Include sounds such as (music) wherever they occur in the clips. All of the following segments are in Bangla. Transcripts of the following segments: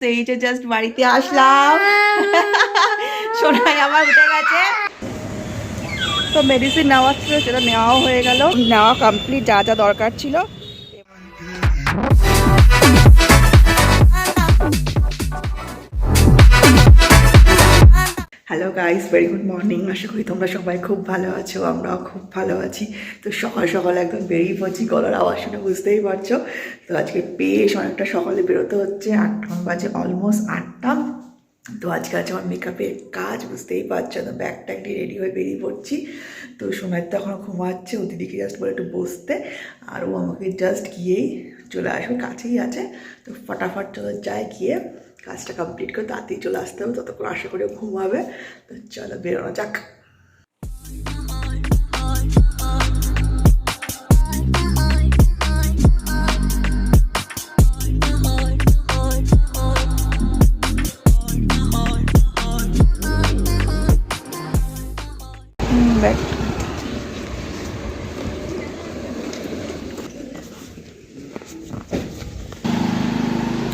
এই যে জাস্ট বাড়িতে আসলাম। (laughs) সোনাই আমার উঠে গেছে। তো মেডিসিন নেওয়া ছিল সেটা নেওয়াও হয়ে গেল। নেওয়া কমপ্লিট যা যা দরকার ছিল। Hello guys very good morning আশা করি তোমরা সবাই খুব ভালো আছো, আমরাও খুব ভালো আছি। তো সকাল সকাল একদম বেরিয়ে পড়ছি, গলার আওয়াজ শুনে বুঝতেই পারছ। তো আজকে বেশ অনেকটা সকালে বেরোতে হচ্ছে আটটা বাজে অলমোস্ট আটটা। তো আজকে আছে আমার মেকআপের কাজ, বুঝতেই পারছ তো ব্যাগ ট্যাগ নিয়ে রেডি হয়ে বেরিয়ে পড়ছি। তো সোনার তো এখনও ঘুমাচ্ছে ও দিদিকে জাস্ট বলে একটু বসতে। আর ও আমাকে জাস্ট গিয়েই চলে আসবে, কাছেই আছে। তো ফটাফট চলে যায় গিয়ে। কাজটা কমপ্লিট করে তাড়াতাড়ি চলে আসতে হবে, ততক্ষণ আশা করে ঘুমাবে। তো চলো বেরোনো যাক।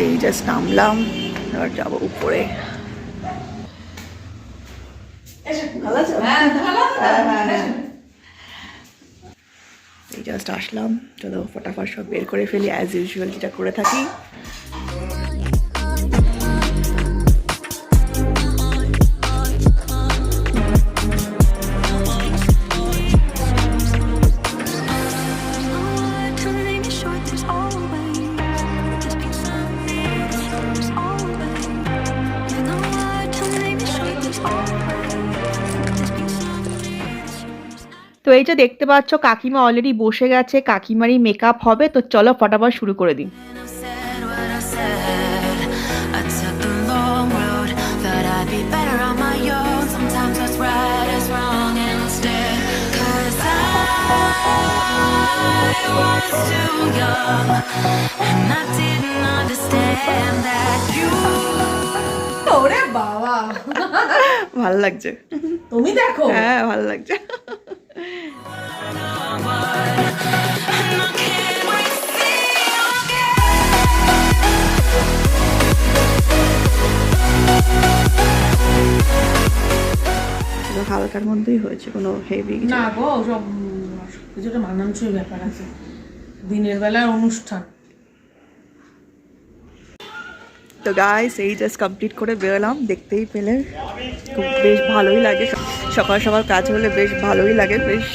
এই জাস্ট নামলাম। এবার যাব উপরে। হ্যাঁ, হ্যাঁ, হ্যাঁ। এই জাস্ট আসলাম। চলো ফটাফট সব বের করে ফেলি অ্যাজ ইউজুয়াল যেটা করে থাকি। তো এই যে দেখতে পাচ্ছ কাকিমা অলরেডি বসে গেছে কাকিমারই মেকআপ হবে তো চলো ফটাফট শুরু করে দিন (laughs) ভালো লাগছে। তুমি দেখো। হ্যাঁ ভালো লাগছে। হালকার মধ্যেই হয়েছে, কোনো হেভি না গো, সব কিছুটা মানানসই ব্যাপার আছে। দিনের বেলায় অনুষ্ঠান। তো গাইস এই জাস্ট কমপ্লিট করে বেরোলাম, দেখতেই পেলে। খুব বেশ ভালোই লাগে। সকাল সকাল কাজ হলে বেশ ভালোই লাগে। বেশ,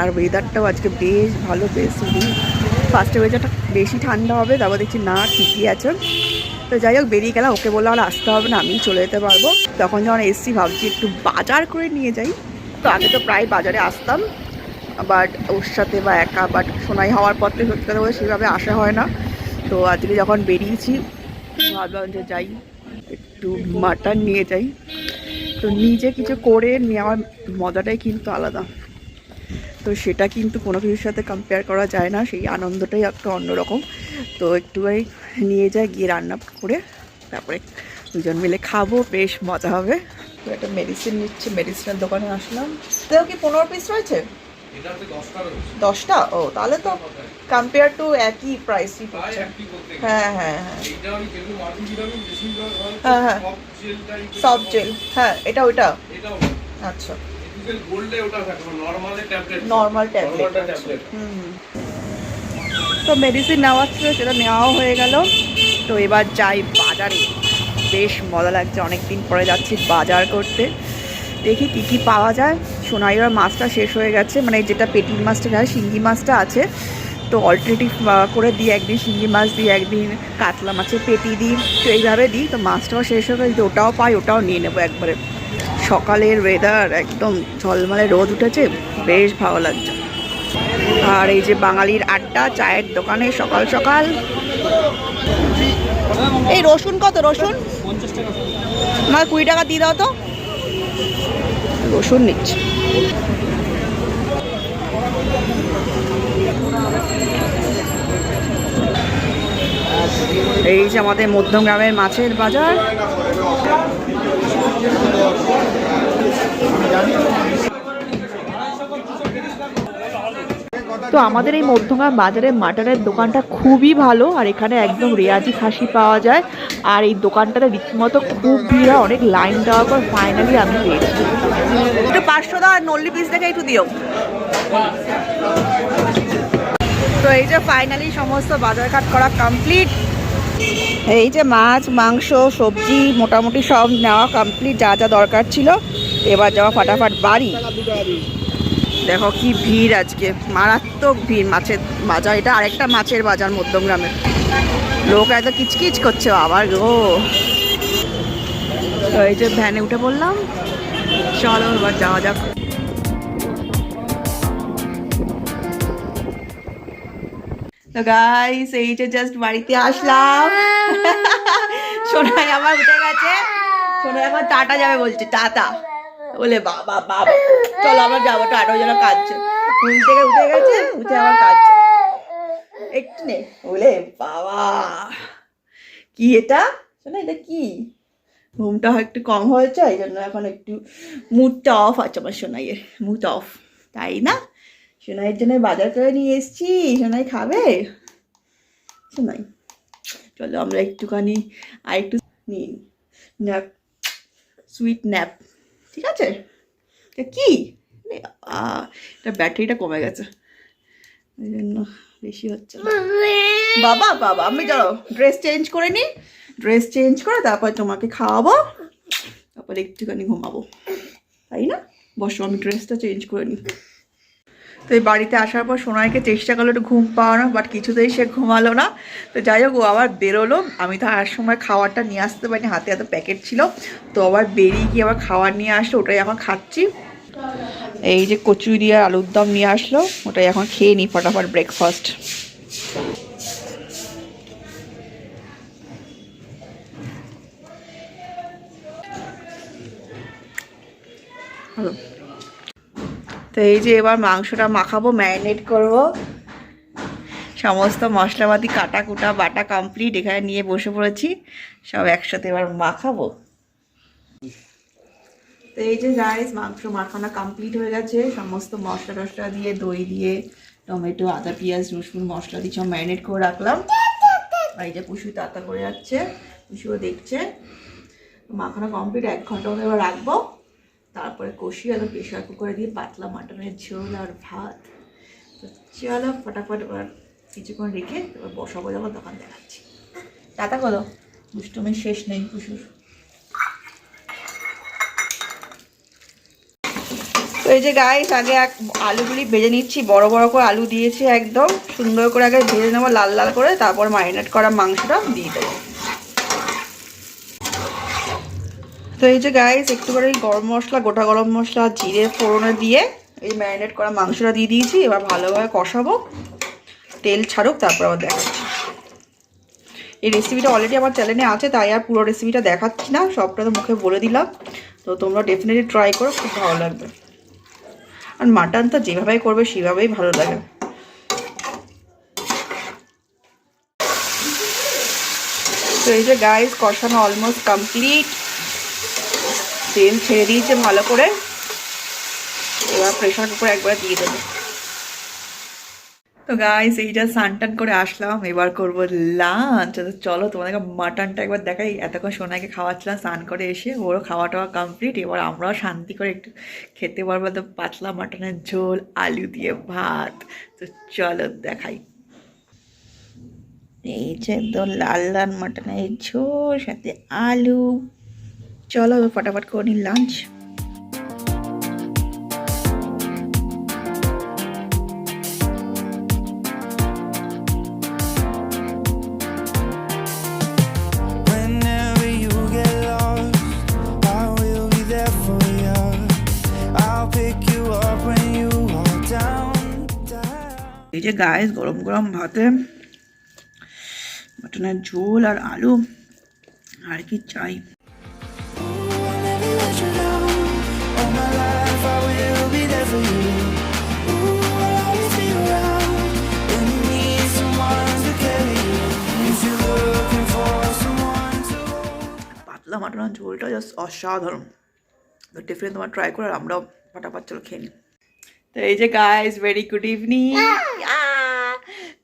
আর ওয়েদারটাও আজকে বেশ ভালো, বেশ ফার্স্টে ওয়েদারটা বেশি ঠান্ডা হবে, তারপর দেখছি না, ঠিকই আছে। তো যাই হোক, বেরিয়ে গেলাম। ওকে বললাম, আর আসতে হবে না আমি চলে যেতে পারব। তখন যখন এসছি, ভাবছি একটু বাজার করে নিয়ে যাই। তো আগে তো প্রায় বাজারে আসতাম বাট ওর সাথে বা একা বাট সোনাই হওয়ার পর থেকে সত্যি কথা বলে সেভাবে আসা হয় না। তো আজকে যখন বেরিয়েছি ভাবলাম যে যাই একটু মাটন নিয়ে যাই। তো নিজে কিছু করে নেওয়ার মজাটাই কিন্তু আলাদা। তো সেটা কিন্তু কোনো কিছুর সাথে কম্পেয়ার করা যায় না সেই আনন্দটাই একটা অন্যরকম তো একটুখানি নিয়ে যাই গিয়ে রান্না করে তারপরে দুজন মিলে খাব বেশ মজা হবে। তো একটা মেডিসিন নিচ্ছে মেডিসিনের দোকানে আসলাম। তো কি পনেরো পিস রয়েছে। দশটা? ও তাহলে তো কম্পেয়ার টু একই প্রাইসই পড়ছে হ্যাঁ হ্যাঁ হ্যাঁ। হ্যাঁ, হ্যাঁ। সফট জেল হ্যাঁ এটা ওইটা। আচ্ছা। নর্মাল ট্যাবলেট হুম তো মেডিসিন নেওয়ার ছিল সেটা নেওয়াও হয়ে গেল। তো এবার যাই বাজারে। বেশ মজা লাগছে অনেক দিন পরে যাচ্ছি বাজার করতে। দেখি কী কী পাওয়া যায়। সোনাইবার মাছটা শেষ হয়ে গেছে মানে যেটা পেটি মাছটা যায় শিঙ্গি মাছটা আছে। তো অল্টারনেটিভ করে দিই, একদিন শিঙ্গি মাছ দিই, একদিন কাতলা মাছের পেটি দিই। তো এইভাবে দিই, তো মাছটাও শেষ হয়ে গেছে ওটাও পাই, ওটাও নিয়ে নেব একবারে। সকালের ওয়েদার একদম ঝলমলে রোদ উঠেছে, বেশ ভালো লাগছে। আর এই যে বাঙালির আড্ডা, চায়ের দোকানে সকাল সকাল। এই রসুন কত, রসুন? আমার কুড়ি টাকা দিয়ে দাও তো। রসুন নিচ্ছে। এই যে আমাদের মধ্যমগ্রামের মাছের বাজার। তো আমাদের এই মধ্যমগ্রাম বাজারের মাটনের দোকানটা খুবই ভালো, আর এখানে একদম রেয়াজি খাসি পাওয়া যায়। আর এই দোকানটাতে রীতিমতো খুব ভিড় অনেক লাইন দেওয়ার পর ফাইনালি আমি পেয়েছি। একটু পাঁচশো দা নল্লি পিস দেখে একটু দিও। তো এই যে ফাইনালি সমস্ত বাজার বাজারঘাট করা কমপ্লিট এই যে মাছ, মাংস, সবজি মোটামুটি সব নেওয়া কমপ্লিট যা যা দরকার ছিল। এবার যাওয়া ফাটাফাট বাড়ি। দেখো কি ভিড় আজকে। মারাত্মক ভিড় মাছের বাজার। এটা আরেকটা মাছের বাজার মধ্যমগ্রামে। লোক এত কিচকিচ করছে আবার গো। তো এই যে ভ্যানে উঠে পড়লাম। চলো এবার যাওয়া যাক। তো গাইস এই যে জাস্ট বাড়িতে আসলাম। (laughs) সোনাই আমার উঠে গেছে। সোনাই এখন টাটা যাবে বলছে টাটা। বলে বাবা বাবা চলো আমরা যাব টাটা। ওই জন্য কাঁদছে। ঘুম থেকে উঠে গেছে উঠে আবার কাঁদছে। একটু নে বলে বাবা কি এটা? শোনা এটা কি? ঘুমটা একটু কম হয়েছে এই জন্য এখন একটু মুডটা অফ আছে আমার সোনাইয়ের মুড অফ তাই না? সোনাইয়ের জন্য বাজার করে নিয়ে এসছি, সোনাই খাবে? সোনাই, চলো আমরা একটুখানি আর একটু নিই ন্যাপ সুইট ন্যাপ ঠিক আছে? এটা কি? এটা ব্যাটারিটা কমে গেছে। ওই জন্য বেশি হচ্ছে। বাবা বাবা, আমি চলো ড্রেস চেঞ্জ করে নিই ড্রেস চেঞ্জ করে তারপর তোমাকে খাওয়াবো। তারপরে একটুখানি ঘুমাবো। তাই না? বসো, আমি ড্রেসটা চেঞ্জ করে নিই তো এই বাড়িতে আসার পর সোনাইকে চেষ্টা করল একটু ঘুম পাওয়ানো বাট কিছুতেই সে ঘুমালো না। তো যাই হোক, ও আবার বেরোলো। আমি তো আর সময় খাবারটা নিয়ে আসতে পারিনি, হাতে হাতে প্যাকেট ছিল। তো আবার বেরিয়ে গিয়ে আবার খাবার নিয়ে আসলো, ওটাই এখন খাচ্ছি। এই যে কচুরি আর আলুর দম নিয়ে আসলো, ওটাই এখন খেয়ে নিই ফটাফট ব্রেকফাস্ট ভালো তো এই যে এবার মাংসটা মাখাবো, ম্যারিনেট করব। সমস্ত মশলাপাতি কাটা কুটা বাটা কমপ্লিট এখানে নিয়ে বসে পড়েছি। সব একসাথে এবার মাখাবো। তো এই যে গাইস মাংস মাখানো কমপ্লিট হয়ে গেছে। সমস্ত মশলা টশলা দিয়ে, দই দিয়ে, টমেটো, আদা, পেঁয়াজ, রসুন, মশলা দিয়ে সব ম্যারিনেট করে রাখলাম। আর এই যে পুষু তাতা করে যাচ্ছে, পুষুও দেখছে। মাখানো কমপ্লিট এক ঘণ্টা মতো এবার রাখব। তারপরে কষিয়ে একদম প্রেশার কুকারে দিয়ে পাতলা মাটনের ঝোল আর ভাত। তো চলো ফটাফট এবার কিছুক্ষণ রেখে এবার বসাবো যখন দোকান দেখাচ্ছি। টাটা করো। দুষ্টুমির শেষ নেই, কুসুর। তো এই যে গাইস আগে এক আলুগুলি ভেজে নিচ্ছি, বড় বড় করে আলু দিয়েছি একদম। সুন্দর করে আগে ভেজে নেব, লাল লাল করে, তারপর ম্যারিনেট করা মাংসটা দিয়ে দেবো তো এই যে গাইস একটু করে এই গরম মশলা, গোটা গরম মশলা, জিরে, ফোড়নে দিয়ে এই ম্যারিনেট করা মাংসটা দিয়ে দিয়েছি, এবার ভালোভাবে কষাবো। তেল ছাড়ুক, তারপর আবার দেখাচ্ছি। এই রেসিপিটা অলরেডি আমার চ্যানেলে আছে, তাই আর পুরো রেসিপিটা দেখাচ্ছি না, সবটা তো মুখে বলে দিলাম। তো তোমরা ডেফিনেটলি ট্রাই করো, খুব ভালো লাগবে। আর মাটন তো যেভাবেই করবে, সেভাবেই ভালো লাগে। তো এই যে গাইস কষানো অলমোস্ট কমপ্লিট তেল ছেড়ে দিয়েছে ভালো করে এবার প্রেশার কুকার একবার দিয়ে দেবো। তো গাইস এইটা স্নান টান করে আসলাম, এবার করব লাঞ্চ চলো তোমাদেরকে মাটনটা একবার দেখাই। এতক্ষণ সোনাকে খাওয়াচ্ছিলাম, স্নান করে এসে ওরও খাওয়া টাওয়া কমপ্লিট এবার আমরাও শান্তি করে একটু খেতে পারব তো পাতলা মাটনের ঝোল, আলু দিয়ে ভাত। তো চলো দেখাই। এই যে একদম লাল লাল মাটনের ঝোল, সাথে আলু। চলো ফটাফট করে নিই লাঞ্চ এই যে গায়ে গরম গরম ভাতে মটনের ঝোল আর আলু আর কি চাই? পাতলা মাটনের ঝোলটা জাস্ট অসাধারণ। তো টিফিনে তোমার ট্রাই করে আর আমরাও ফটাফট চলো খেয়ে নিই। তো এই যে গাইজ ভেরি গুড ইভিনিং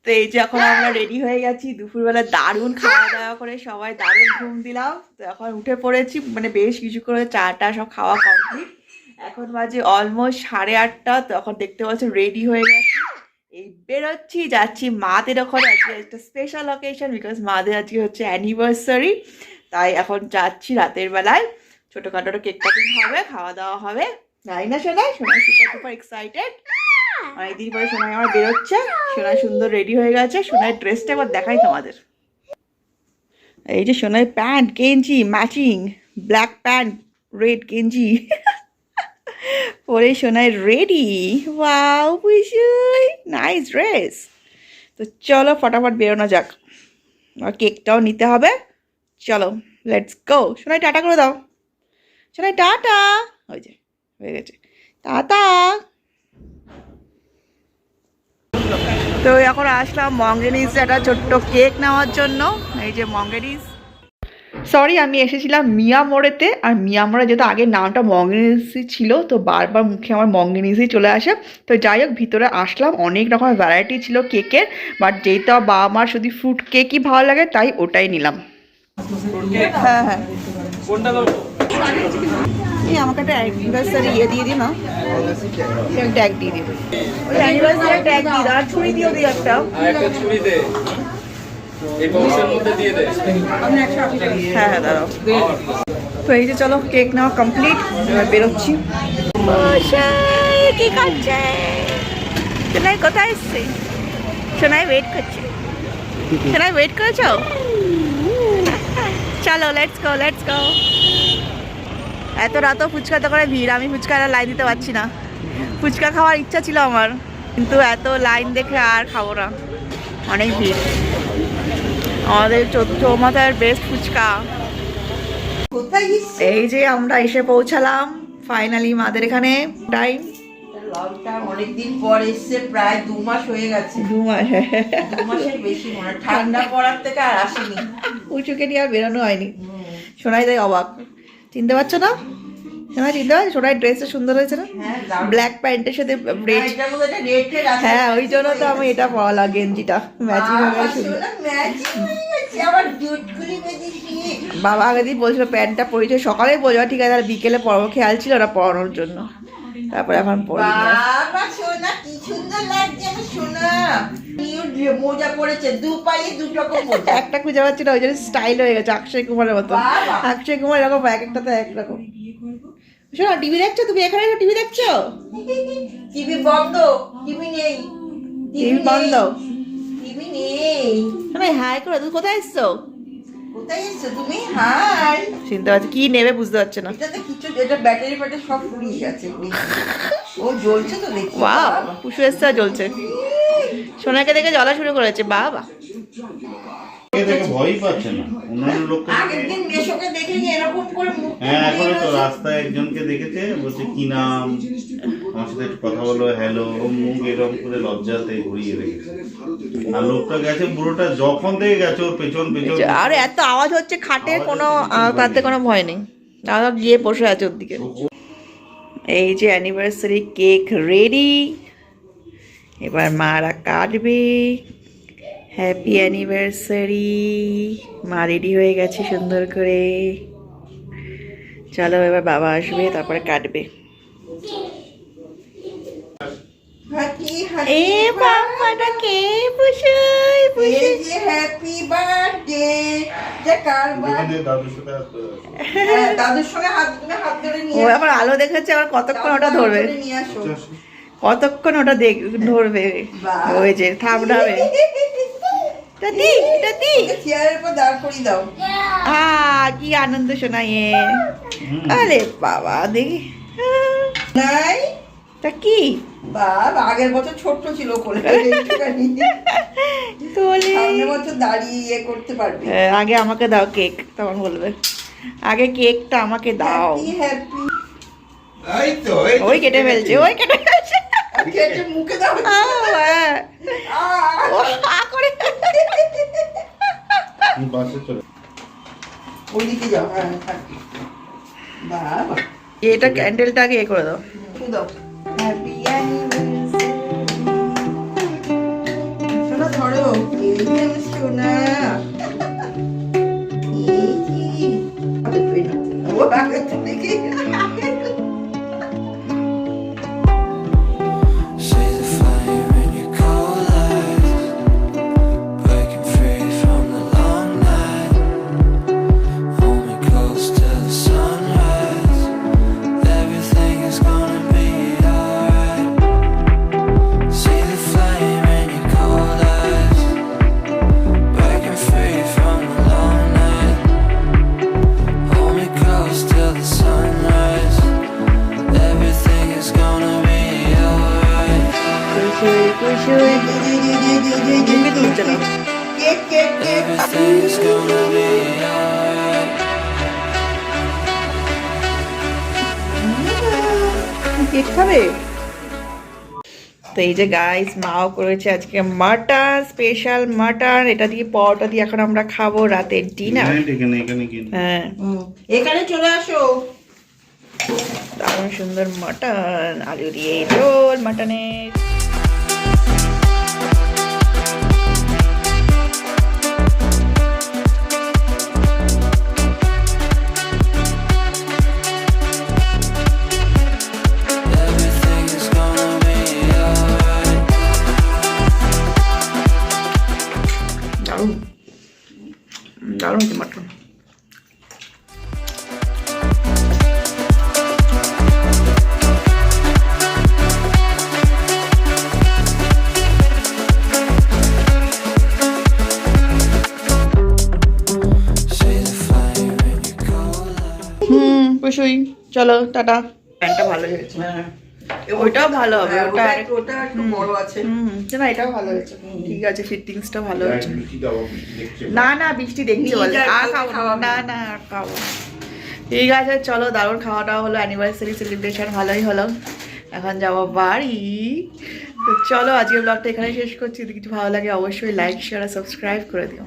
তো এই যে এখন আমরা রেডি হয়ে গেছি দুপুরবেলা দারুণ খাওয়া দাওয়া করে সবাই দারুণ ঘুম দিলাম। তো এখন উঠে পড়েছি মানে বেশ কিছু করে চা টা সব খাওয়া কমপ্লিট এখন বাজে অলমোস্ট সাড়ে আটটা তো এখন দেখতে পাচ্ছি রেডি হয়ে গেছি। এই বেরোচ্ছি যাচ্ছি মাদের ওখানে। আজকে একটা স্পেশাল অকেশন বিকজ মাদের আজকে হচ্ছে অ্যানিভার্সারি তাই এখন যাচ্ছি রাতের বেলায়। ছোটোখাটো কেক কাটিং হবে খাওয়া দাওয়া হবে। জানি না শোনাই শোনাই সুপার সুপার এক্সাইটেড অনেকদিন পরে সোনাই আমার বেরোচ্ছে। সোনাই সুন্দর রেডি হয়ে গেছে। সোনাই ড্রেসটা একবার দেখাই তোমাদের। এই যে সোনাই প্যান্ট গেঞ্জি ম্যাচিং ব্ল্যাক প্যান্ট রেড গেঞ্জি। পরে সোনাই রেডি ওয়াও বুঝুই নাইস ড্রেস তো চলো ফটাফট বেরোনো যাক। আর কেকটাও নিতে হবে। চলো লেটস গো সোনাই, টাটা করে দাও। সোনাই, টাটা! ওই যে, হয়ে গেছে। টাটা! তো এখন আসলাম মঙ্গেনিস একটা ছোট্ট কেক নেওয়ার জন্য। এই যে মঙ্গেনিস সরি আমি এসেছিলাম মিয়া মোড়েতে আর মিয়া মোড়ে যেহেতু আগের নামটা মঙ্গেনিসি ছিল তো বারবার মুখে আমার মঙ্গেনিসই চলে আসে। তো যাই হোক ভিতরে আসলাম। অনেক রকমের ভ্যারাইটি ছিল কেকের বাট যেহেতু বাবা মার শুধু ফ্রুট কেকই ভালো লাগে তাই ওটাই নিলাম। হ্যাঁ হ্যাঁ। এই আমাকে একটা অ্যানিভার্সারি ইয়ে দিয়ে দিন না ট্যাগ দিয়ে দিন ওই অ্যানিভার্সারি ট্যাগ দিয়ে দাও আর ছুরি দিও দিই একটা আর একটা ছুরি দে এই বক্সের মধ্যে দিয়ে দে হ্যাঁ হ্যাঁ দাঁড়াও তো এই যে চলো কেক নেওয়া কমপ্লিট এবার বেরোচ্ছি কি করছে সোনাই কোথায় এসছে সোনাই ওয়েট করছে সোনাই ওয়েট করেছ চলো লেটস গো লেটস গো এত রাতও ফুচকা দোকানে ভিড় আমি ফুচকা লাইন দিতে পারছি না। ফুচকা খাওয়ার ইচ্ছা ছিল আমার কিন্তু এত লাইন দেখে আর খাব না। অনেক ভিড়। আমাদের চৌমাথার বেস্ট ফুচকা। এই যে আমরা এসে পৌঁছালাম ফাইনালি মাদের এখানে টাইম অনেকদিন পর এসছে প্রায় দু মাস হয়ে গেছে। দু মাস। দু মাসের বেশি মনে ঠান্ডা পড়ার থেকে আর আসেনি। উঁচুকে নিয়ে আর বেরোনো হয়নি। তাই অবাক। চিনতে পারছ না? হ্যাঁ চিনতে পারছ ড্রেসটা সুন্দর হয়েছে না? হ্যাঁ ব্ল্যাক প্যান্টের সাথে রেড আছে হ্যাঁ ওই জন্য তো আমি এটা গেঞ্জিটা। ম্যাচিং হয়ে হয়ে বাবা আগে দিন বলছিল প্যান্টটা পরেছে সকালে বোঝা ঠিক আছে আর বিকেলে পরব। খেয়াল ছিল ওরা পরানোর জন্য। তারপরে এখন পরি বাবা সোনা কি সুন্দর লাগছে আমার সোনা মোজা পড়েছে দু পায়ে দুটো রকম (laughs) একটা খুঁজে পাচ্ছি না ওই জন্য স্টাইল হয়ে গেছে অক্ষয় কুমারের মতো। অক্ষয় কুমার এরকম এক একটা তো একরকম। শোনো টিভি দেখছ? তুমি এখানে টিভি দেখছ? টিভি বন্ধ টিভি নেই। টিভি বন্ধ। টিভি নেই। হাই করে তুমি কোথায় এসছো? কোথায় এসছো তুমি? হাই চিনতে পারছি কি নেবে বুঝতে পারছে না। এটাতে কিছু এটা ব্যাটারি ফ্যাটারি সব ফুরিয়ে গেছে ও জ্বলছে তো দেখি বাহ পুষু এসছে জ্বলছে। সোনাকে দেখে জ্বলা শুরু করেছে বাবা। ভয়ই পাচ্ছে না অন্যান্য লোককে আগের দিন মেশোকে দেখে এরকম করে হ্যাঁ এখনও তো রাস্তায় একজনকে দেখেছে বলছে কি নাম? আমার সাথে একটু কথা বলো হ্যালো মুখ এরকম করে লজ্জাতে ঘুরিয়ে রেখেছে। আর লোকটা গেছে বুড়োটা যখন থেকে গেছে ওর পেছন পেছন। আর এত আওয়াজ হচ্ছে খাটের কোনো তাতে কোনো ভয় নেই। তারা গিয়ে বসে আছে ওর দিকে। এই যে অ্যানিভার্সারি কেক রেডি এবার মারা কাটবে। হ্যাপি অ্যানিভার্সারি মা রেডি হয়ে গেছে সুন্দর করে। চলো এবার বাবা আসবে তারপরে কাটবে। এ কে যে হ্যাপি বার্থডে যে কার দাদুর সাথে আসতে হবে। হ্যাঁ, দাদুর সঙ্গে হাত ধরে হাত ধরে ও আবার আলো দেখেছে আবার কতক্ষণ ওটা ধরবে? নিয়ে আসো। কতক্ষণ ওটা দেখ ধরবে। ওই যে থামড়াবে দাদি (laughs) দাদি চেয়ারের পর দাঁড় করিয়ে দাও। আ কি আনন্দ শোনায় আরে বাবা দেখি। নাই। তা কি? বাবা আগের বছর ছোট্ট ছিল কোলে। তোলে সামনের বছর দাঁড়িয়ে ইয়ে করতে পারবি। হ্যাঁ, আগে আমাকে দাও কেক তখন বলবে। আগে কেকটা আমাকে দাও। হ্যাপি এই তো ওই কেটে ফেলছে ওই কেটে ফেলছে। মুখে দাও। হ্যাঁ। আহ! ও হা করে। বাসে চলে ওইদিকে যাও হ্যাঁ। বাবা। এটা ক্যান্ডেলটা আগে এ করে দাও। দাও। ধরো কে সোনা তো এই যে গাইস মাও করেছে আজকে মাটন স্পেশাল মাটন এটা দিয়ে পরোটা দিয়ে এখন আমরা খাব রাতের ডিনার এখানে এখানে হ্যাঁ। এখানে চলে আসো। দারুণ সুন্দর মাটন আলু দিয়ে ঝোল মাটনের চলো টাটা। প্যান্টটা ভালো হয়েছে। ওইটাও ভালো হবে ওটা ওটা একটু বড় আছে। হুম না এটাও ভালো হয়েছে। ঠিক আছে ফিটিংসটা ভালো হয়েছে। না না বৃষ্টি দেখছি নিয়ে বলে। আর খাব না। না। না খাব ঠিক আছে চলো দারুণ খাওয়া দাওয়া হলো অ্যানিভার্সারি সেলিব্রেশন ভালোই হলো। এখন যাব বাড়ি। তো চলো আজকে ব্লগটা এখানে শেষ করছি। যদি কিছু ভালো লাগে অবশ্যই লাইক শেয়ার আর সাবস্ক্রাইব করে দিও।